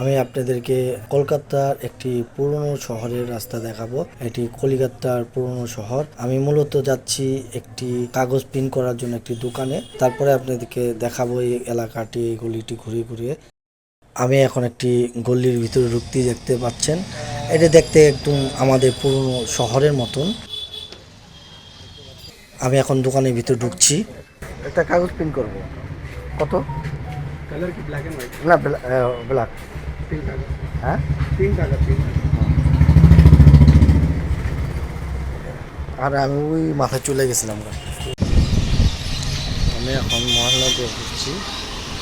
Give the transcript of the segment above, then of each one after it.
আমি আপনাদেরকে কলকাতার একটি পুরনো শহরের রাস্তা দেখাবো। এটি কলিকাতার পুরনো শহর। আমি মূলত যাচ্ছি একটি কাগজ প্রিন্ট করার জন্য একটি দোকানে। তারপরে আপনাদেরকে দেখাবো এই এলাকাটি গলিটি ঘুরিয়ে ঘুরিয়ে। আমি এখন একটি গল্লির ভিতরে ঢুকতে দেখতে পাচ্ছেন। এটা দেখতে একদম আমাদের পুরনো শহরের মতন। আমি এখন দোকানের ভিতরে ঢুকছি। একটা কাগজ প্রিন্ট করব। কত? কালার কি ব্ল্যাক এন্ড হোয়াইট না ব্ল্যাক টাকা। হ্যাঁ? টাকা আর আমি ওই মাথায় চলে গেছিলাম আমি এখন মহানগর ঘুরছি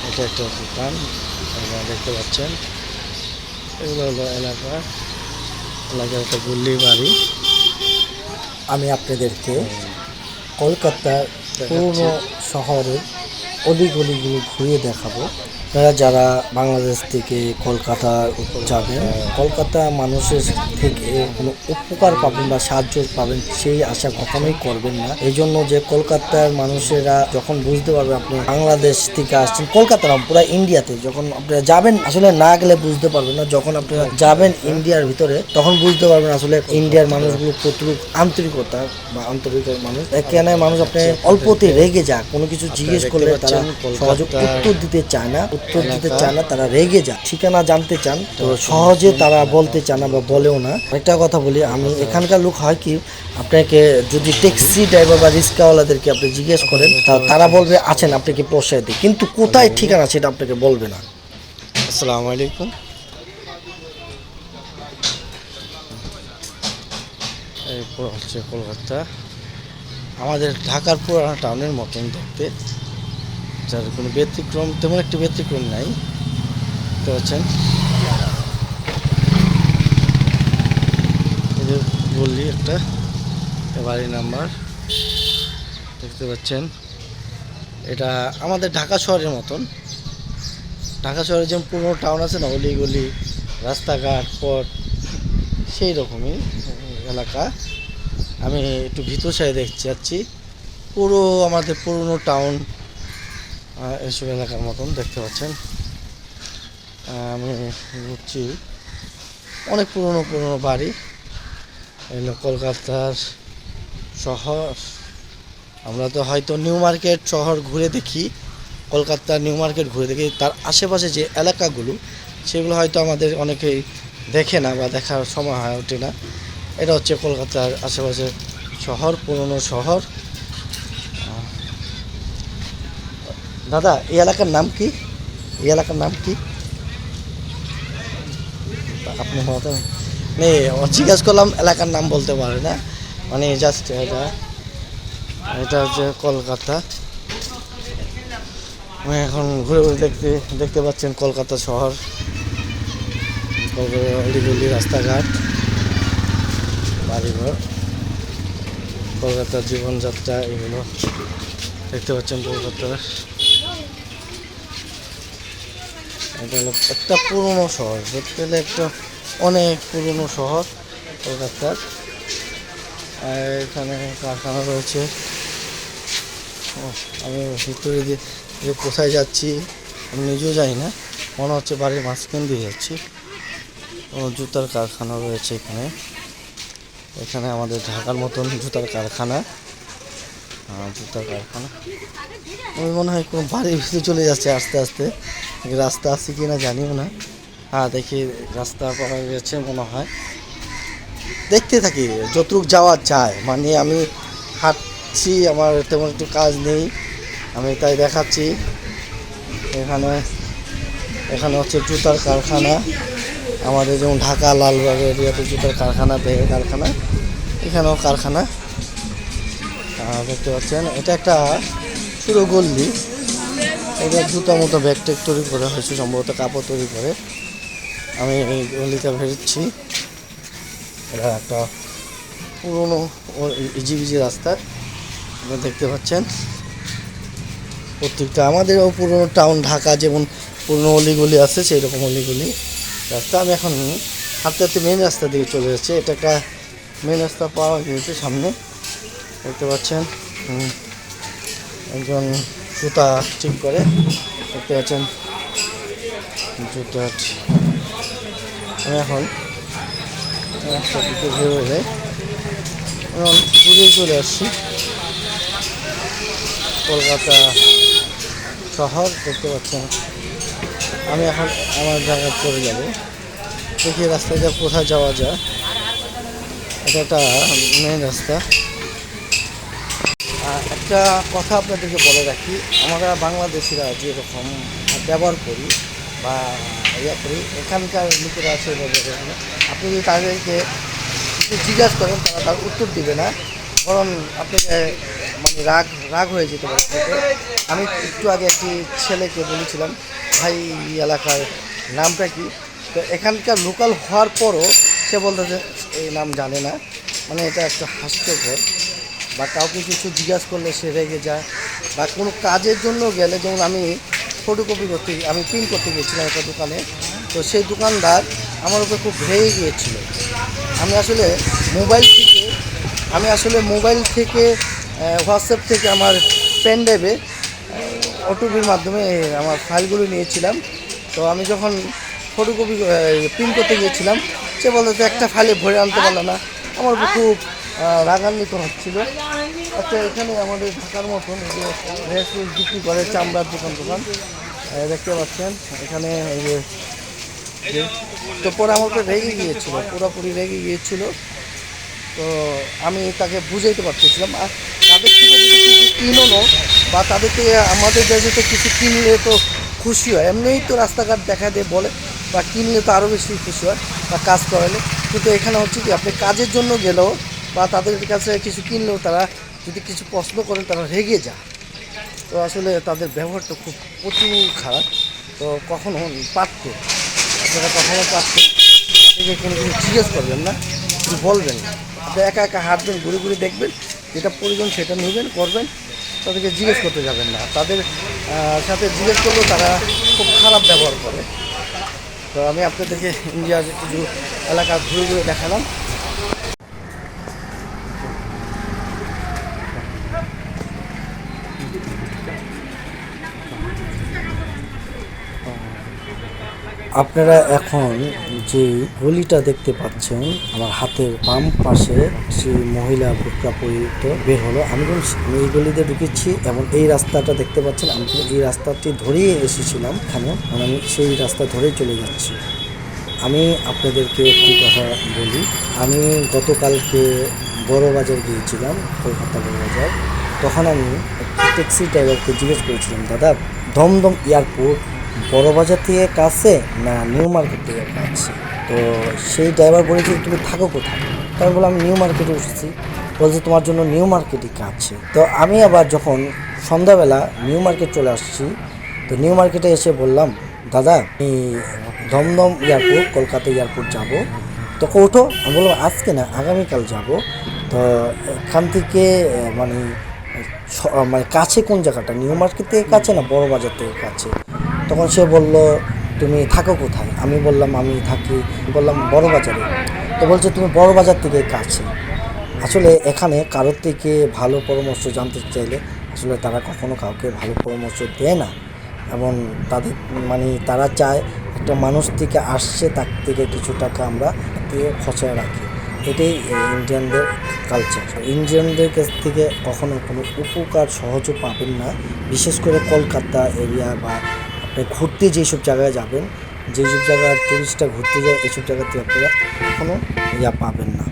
এটা একটা দোকান দেখতে পাচ্ছেন। এগুলো হলো এলাকা। এলাকার একটা গুল্লি বাড়ি আমি আপনাদেরকে কলকাতার পুরনো শহরের অলিগলিগুলো ঘুরিয়ে দেখাবো। আপনারা যারা বাংলাদেশ থেকে কলকাতা যাবেন, কলকাতা মানুষের থেকে কোনো উপকার পাবেন বা সাহায্য পাবেন সেই আশা কখনোই করবেন না। এই জন্য যে কলকাতার মানুষেরা যখন বুঝতে পারবে আপনি বাংলাদেশ থেকে আসছেন, কলকাতা না পুরো ইন্ডিয়াতে যখন আপনারা যাবেন, আসলে না গেলে বুঝতে পারবেন না। যখন আপনারা যাবেন ইন্ডিয়ার ভিতরে, তখন বুঝতে পারবেন আসলে ইন্ডিয়ার মানুষগুলো কতটুকু আন্তরিকতা বা আন্তরিকতার মানুষ। এখানে মানুষ আপনি অল্পতে রেগে যাক, কোনো কিছু জিজ্ঞেস করলে তারা সহজে উত্তর দিতে চায় না। উত্তর দিতে চায় না, তারা রেগে যায় ঠিকানা জানতে চান, তো সহজে তারা বলতে চান বা বলেও না। একটা কথা বলি, আমি এখানকার লোক হয় কি, আপনাকে যদি ট্যাক্সি ড্রাইভার বা রিক্সাওয়ালাদেরকে আপনি জিজ্ঞেস করেন তারা বলবে, আছেন, আপনাকে পোষায় দিই। কিন্তু কোথায় ঠিকানা সেটা আপনাকে বলবে না। আসসালামু আলাইকুম। হচ্ছে কলকাতা। আমাদের ঢাকার পুরানো টাউনের মতন দেখতে। যার কোনো ব্যতিক্রম, তেমন একটি ব্যতিক্রম নাই। দেখতে পাচ্ছেন? বললি একটা বাড়ি নাম্বার। দেখতে পাচ্ছেন? এটা আমাদের ঢাকা শহরের মতন। ঢাকা শহরে যেমন পুরনো টাউন আছে না, অলি গলি, রাস্তাঘাট, পথ, সেই রকমই এলাকা। আমি একটু ভিতর সাইডে দেখতে যাচ্ছি। পুরো আমাদের পুরনো টাউন এইসব এলাকার মতন দেখতে পাচ্ছেন। আমি ঘুরছি অনেক পুরনো পুরনো বাড়ি। এগুলো কলকাতার শহর। আমরা তো হয়তো নিউ মার্কেট শহর ঘুরে দেখি কলকাতার নিউ মার্কেট ঘুরে দেখি। তার আশেপাশে যে এলাকাগুলো, সেগুলো হয়তো আমাদের অনেকেই দেখে না বা দেখার সময় হয়ে, ওঠে না। এটা হচ্ছে কলকাতার আশেপাশে শহর, পুরনো শহর। দাদা, এই এলাকার নাম কি? এই এলাকার নাম কি? আপনি ও জিজ্ঞাসা করলাম এলাকার নাম বলতে পারে না। মানে জাস্ট এটা এটা হচ্ছে কলকাতা। এখন ঘুরে ঘুরে দেখতে দেখতে পাচ্ছেন কলকাতা শহর। অলিগলি রাস্তাঘাট, বাড়িঘর। কলকাতার জীবনযাত্রা এগুলো। দেখতে পাচ্ছেন কলকাতার এটা হলো একটা পুরনো শহর। ধরতে গেলে একটা অনেক পুরনো শহর কলকাতার। আর এখানে কারখানা রয়েছে। আমি ভিতরে দিয়ে যে কোথায় যাচ্ছি, আমি নিজেও যাই না। মনে হচ্ছে বাড়ির মাঝখান দিয়ে যাচ্ছি। ও, জুতার কারখানা রয়েছে এখানে। এখানে আমাদের ঢাকার মতন জুতার কারখানা। আহ, জুতার কারখানা। আমি মনে হয় কোনো বাড়ির ভিতরে চলে যাচ্ছে আস্তে আস্তে। রাস্তা আছে কি না জানিও না। হ্যাঁ দেখি রাস্তা পাওয়া গেছে মনে হয়। দেখতে থাকি যতটুক যাওয়া যায়। মানে আমি হাঁটছি আমার তেমন একটু কাজ নেই। আমি তাই দেখাচ্ছি। এখানে এখানে হচ্ছে জুতার কারখানা। আমাদের যেমন ঢাকা লালবাগ এরিয়াতে জুতার কারখানা ব্যাগের কারখানা। এখানেও কারখানা। দেখতে পাচ্ছেন, এটা একটা পুরো গল্লি। এটা জুতা মতো ব্যাগ ট্যাগ তৈরি করা হয়েছে, সম্ভবত কাপড় তৈরি করে। আমি এই গলিতে বেরোচ্ছি এটা একটা পুরনো ইজিবিজি রাস্তা আপনারা দেখতে পাচ্ছেন। প্রত্যেকটা আমাদেরও পুরনো টাউন, ঢাকা যেমন পুরনো অলিগুলি আছে সেই রকম অলিগলি রাস্তা। আমি এখন হাঁটতে হাঁটতে মেন রাস্তা দিকে চলে যাচ্ছি। এটা একটা মেন রাস্তা পাওয়া গিয়েছে সামনে। দেখতে পাচ্ছেন? একজন জুতা ঠিক করে দেখতে পাচ্ছেন? জুতা আমি এখন রাস্তা দিকে বেরোলে এখন ঘুরে চলে আসছি। কলকাতা শহর, দেখতে পাচ্ছেন? আমি এখন আমার জায়গায় চলে যাব। দেখি রাস্তাটা কোথায় যাওয়া যায়। এটা একটা মেন রাস্তা। একটা কথা আপনাদেরকে বলে রাখি। আমরা বাংলাদেশিরা যেরকম ব্যবহার করি বা ইয়া করি, এখানকার লোকেরা আছে আপনি যদি তাদেরকে কিছু জিজ্ঞাসা করেন, তারা তার উত্তর দিবে না। বরং আপনাকে মানে রাগ রাগ হয়ে যেতে পারে আমি একটু আগে একটি ছেলেকে বলেছিলাম, ভাই এলাকার নামটা কি? তো এখানকার লোকাল হওয়ার পরও সে বলতে যে এই নাম জানে না। মানে এটা একটা হাস্যকর বা কাউকে কিছু জিজ্ঞাসা করলে সে রেগে যায় বা কোনো কাজের জন্য গেলে, যেমন আমি ফটোকপি করতে, আমি প্রিন্ট করতে গিয়েছিলাম একটা দোকানে, তো সেই দোকানদার আমার উপরে খুব রেগে গিয়েছিল। আমি আসলে মোবাইল থেকে, আমি আসলে মোবাইল থেকে হোয়াটসঅ্যাপ থেকে আমার পেন ড্রাইভে ওটিপির মাধ্যমে আমার ফাইলগুলো নিয়েছিলাম। তো আমি যখন ফটোকপি প্রিন্ট করতে গিয়েছিলাম, সে বলতো একটা ফাইলে ভরে আনতে পারল না। আমার খুব রাগান্বিত হচ্ছিল। আচ্ছা এখানে আমাদের ঢাকার মতন যে রেস বিক্রি করে চামড়ার দোকান দোকান দেখতে পাচ্ছেন। এখানে এই যে তো পরে উপরে রেগে গিয়েছিল, পুরোপুরি রেগে গিয়েছিল। তো আমি তাকে বুঝাইতে পারতেছিলাম আর তাদের থেকে যদি কিছু কিনোনো বা তাদের থেকে আমাদের দেশে তো কিছু কিনলে তো খুশি হয়। এমনিই তো রাস্তাঘাট দেখা দিয়ে, বলে, বা কিনলে তো আরও বেশি খুশি হয় বা কাজ করালে। কিন্তু এখানে হচ্ছে কি, আপনি কাজের জন্য গেলেও বা তাদের কাছে কিছু কিনলেও তারা যদি কিছু প্রশ্ন করেন, তারা রেগে যায়। তো আসলে তাদের ব্যবহারটা খুব প্রচুর খারাপ। তো কখনো পারত। আপনারা কখনো পারত? আপনাকে কোনো কিছু জিজ্ঞেস করবেন না, কিছু বলবেন না। একা একা হাঁটবেন, ঘুরে ঘুরে দেখবেন, যেটা প্রয়োজন সেটা নেবেন, করবেন, তাদেরকে জিজ্ঞেস করতে যাবেন না। তাদের সাথে জিজ্ঞেস করলেও তারা খুব খারাপ ব্যবহার করে। তো আমি আপনাদেরকে ইন্ডিয়ার কিছু এলাকা ঘুরে ঘুরে দেখালাম। আপনারা এখন যে গলিটা দেখতে পাচ্ছেন, আমার হাতের বাম পাশে সেই মহিলা বুটকা পরিহিত বের হলো। আমি আমি এই গলিতে ঢুকেছি এবং এই রাস্তাটা দেখতে পাচ্ছেন, আমি এই রাস্তাটি ধরেই এসেছিলাম এখানে আমি সেই রাস্তা ধরেই চলে যাচ্ছি। আমি আপনাদেরকে একটি কথা বলি, আমি গতকালকে বড় বাজার গিয়েছিলাম, কলকাতা বড় বাজার তখন আমি একটি ট্যাক্সি ড্রাইভারকে জিজ্ঞেস করেছিলাম, দাদা, দমদম এয়ারপোর্ট বড় বাজার থেকে কাছে না নিউ মার্কেট থেকে কাছে? তো সেই ড্রাইভার বলেছে তুমি থাকো কোথায়? তো আমি বললাম নিউ মার্কেটে এসেছি বলছে তোমার জন্য নিউ মার্কেটই কাছে। তো আমি আবার যখন সন্ধ্যাবেলা নিউ মার্কেট চলে আসছি, তো নিউ মার্কেটে এসে বললাম, দাদা, আমি দমদম এয়ারপোর্ট, কলকাতা এয়ারপোর্ট যাব। তখন ওঠো, আমি বললাম, আজকে না, আগামীকাল যাব। তো এখান থেকে মানে মানে কাছে কোন জায়গাটা? নিউ মার্কেট থেকে কাছে না বড় বাজার থেকে কাছে? তখন সে বলল, তুমি থাকো কোথায়? আমি বললাম, আমি থাকি। বললাম, বড় বাজারে। তো বলছে, তুমি বড় বাজার থেকে কাছে। আসলে এখানে কারোর থেকে ভালো পরামর্শ জানতে চাইলে আসলে তারা কখনো কাউকে ভালো পরামর্শ দেয় না। এবং তাদের মানে তারা চায় একটা মানুষ থেকে আসছে, তার থেকে কিছু টাকা আমরা দিয়ে রাখি। এটাই ইন্ডিয়ানদের কালচার ইন্ডিয়ানদের কাছ থেকে কখনো কোনো উপকার সহজে পাবেন না। বিশেষ করে কলকাতা এরিয়া বা আপনি ঘুরতে যেসব জায়গায় যাবেন, যেসব জায়গায় টুরিস্টরা ঘুরতে যায়, এসব জায়গাতে আপনারা কোনো ইয়া পাবেন না।